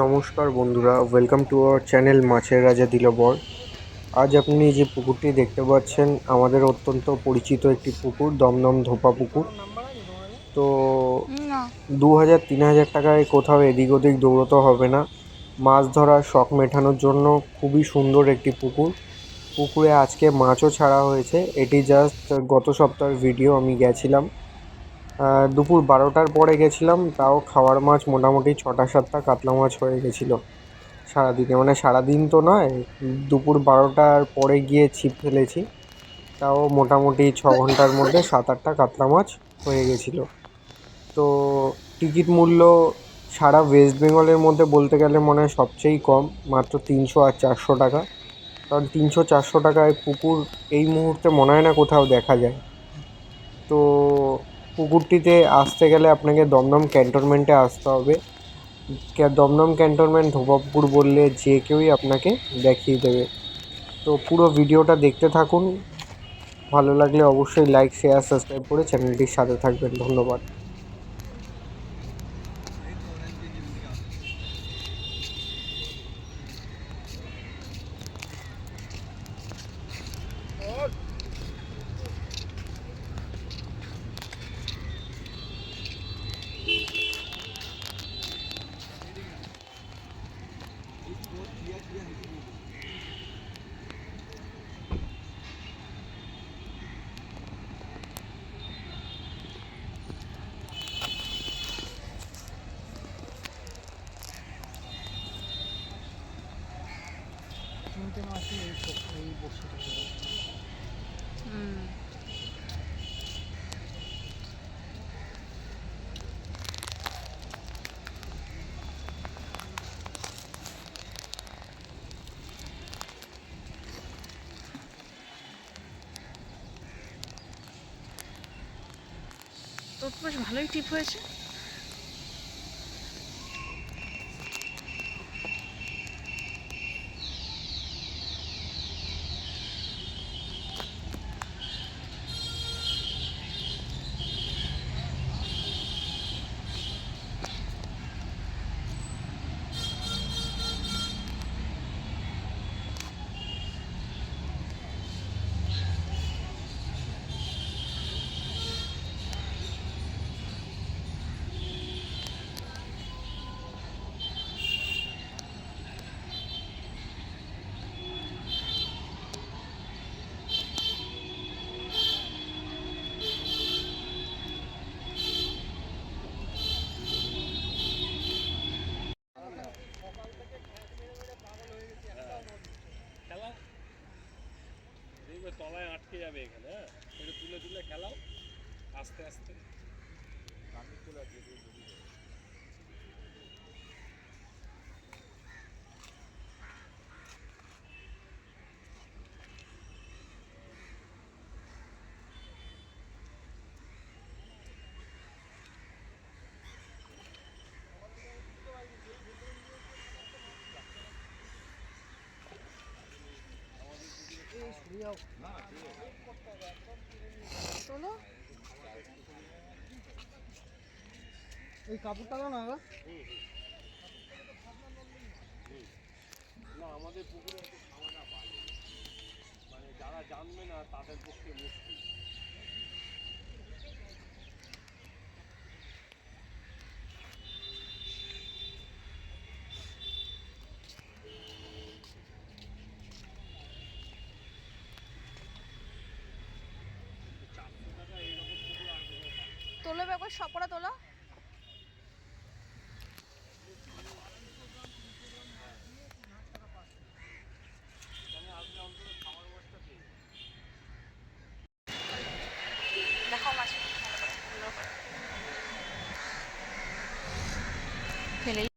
নমস্কার বন্ধুরা welcome to our channel মাছের রাজা দিলবর। আজ আপনি যে পুকুরটি দেখতে পাচ্ছেন আমাদের অত্যন্ত পরিচিত একটি পুকুর দমদম ধোপা পুকুর। তো দু হাজার তিন হাজার টাকায় কোথাও এদিক ওদিক দৌড়তে হবে না। মাছ ধরার শখ মেটানোর জন্য খুবই সুন্দর একটি পুকুর। পুকুরে আজকে মাছও ছাড়া হয়েছে। এটি জাস্ট গত সপ্তাহের ভিডিও আমি গেছিলাম। দুপুর বারোটার পরে গেছিলাম, তাও খাওয়ার মাছ মোটামুটি ছটা সাতটা কাতলা মাছ হয়ে গেছিল। সারাদিনে মানে সারাদিন তো নয়, দুপুর বারোটার পরে গিয়ে ছিপ ফেলেছি। তাও মোটামুটি ছ ঘণ্টার মধ্যে সাত আটটা কাতলা মাছ হয়ে গেছিল। তো টিকিট মূল্য সারা ওয়েস্ট বেঙ্গলের মধ্যে বলতে গেলে মনে হয় সবচেয়েই কম, মাত্র তিনশো আর চারশো টাকা। কারণ তিনশো চারশো টাকায় পুকুর এই মুহূর্তে মনে হয় না কোথাও দেখা যায়। তো পুকুরটিতে আসতে গেলে আপনাকে দমদম ক্যান্টনমেন্টে আসতে হবে। দমদম ক্যান্টনমেন্ট ধোবা পুকুর বললে যে কেউই আপনাকে দেখিয়ে দেবে। তো পুরো ভিডিওটা দেখতে থাকুন। ভালো লাগলে অবশ্যই লাইক শেয়ার সাবস্ক্রাইব করে চ্যানেলটির সাথে থাকবেন। ধন্যবাদ। তো বেশ ভালোই টিপ হয়েছে। দেখবে তলায় আটকে যাবে এখানে হ্যাঁ? এটা তুলে তুলে খেলাও আস্তে আস্তে। তোলো এই কাপড়টা দাও না গো না আমাদের পুকুরে একটু খাওয়াটা ভালো মানে যারা জানবে না তাদের পক্ষে মুশকিল একবার সপরা তোলো। দেখাও মাছ ফেলেই